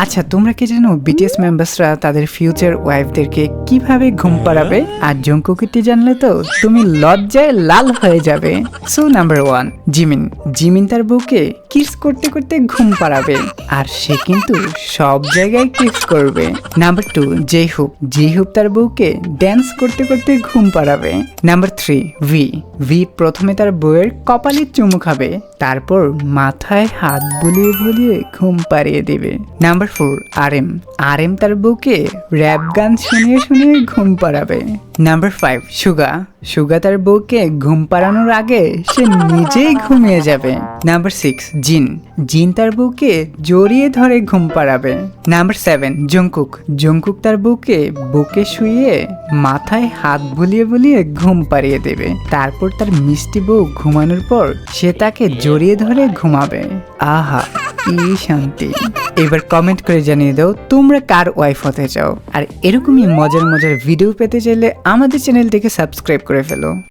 আচ্ছা তোমরা কি জানো বিটিএস মেম্বার্সরা তাদের ফিউচার ওয়াইফদেরকে কীভাবে ঘুম পাড়াবে? আর জঙ্কুকিটি জানলে তো? তুমি লজ্জায় লাল হয়ে যাবে। So number one Jimin. Jimin তার বউকে কিস করতে করতে ঘুম পাড়াবে। আর সে কিন্তু সব জায়গায় কিস করবে। নাম্বার টু জেহুপ জেহুপ তার বউকে ড্যান্স করতে করতে ঘুম পাড়াবে। নাম্বার থ্রি ভি ভি প্রথমে তার বউয়ের কপালে চুমু খাবে। তারপর মাথায় হাত বুলিয়ে বুলিয়ে ঘুম পাড়িয়ে দেবে। নাম্বার এম আর এম তার বুকে র্যাপ গান শুনিয়ে শুনিয়ে ঘুম পাড়াবে। নাম্বার ফাইভ সুগা। সুগা তার বউকে ঘুম পাড়ানোর আগে সে নিজেই ঘুমিয়ে যাবে। নাম্বার সিক্স জিন। জিন তার বউকে জড়িয়ে ধরে ঘুম পাড়াবে। নাম্বার সেভেন জঙ্কুক জঙ্কুক তার বউকে বুকে শুয়ে মাথায় হাত বুলিয়ে বুলিয়ে ঘুম পাড়িয়ে দেবে। তারপর তার মিষ্টি বউ ঘুমানোর পর সে তাকে জড়িয়ে ধরে ঘুমাবে। আহা। কি শান্তি? এবার কমেন্ট করে জানিয়ে দাও, তোমরা কার ওয়াইফ হতে চাও? আর এরকমই মজার মজার ভিডিও পেতে চাইলে আমাদের চ্যানেলটিকে সাবস্ক্রাইব করে ফেলো।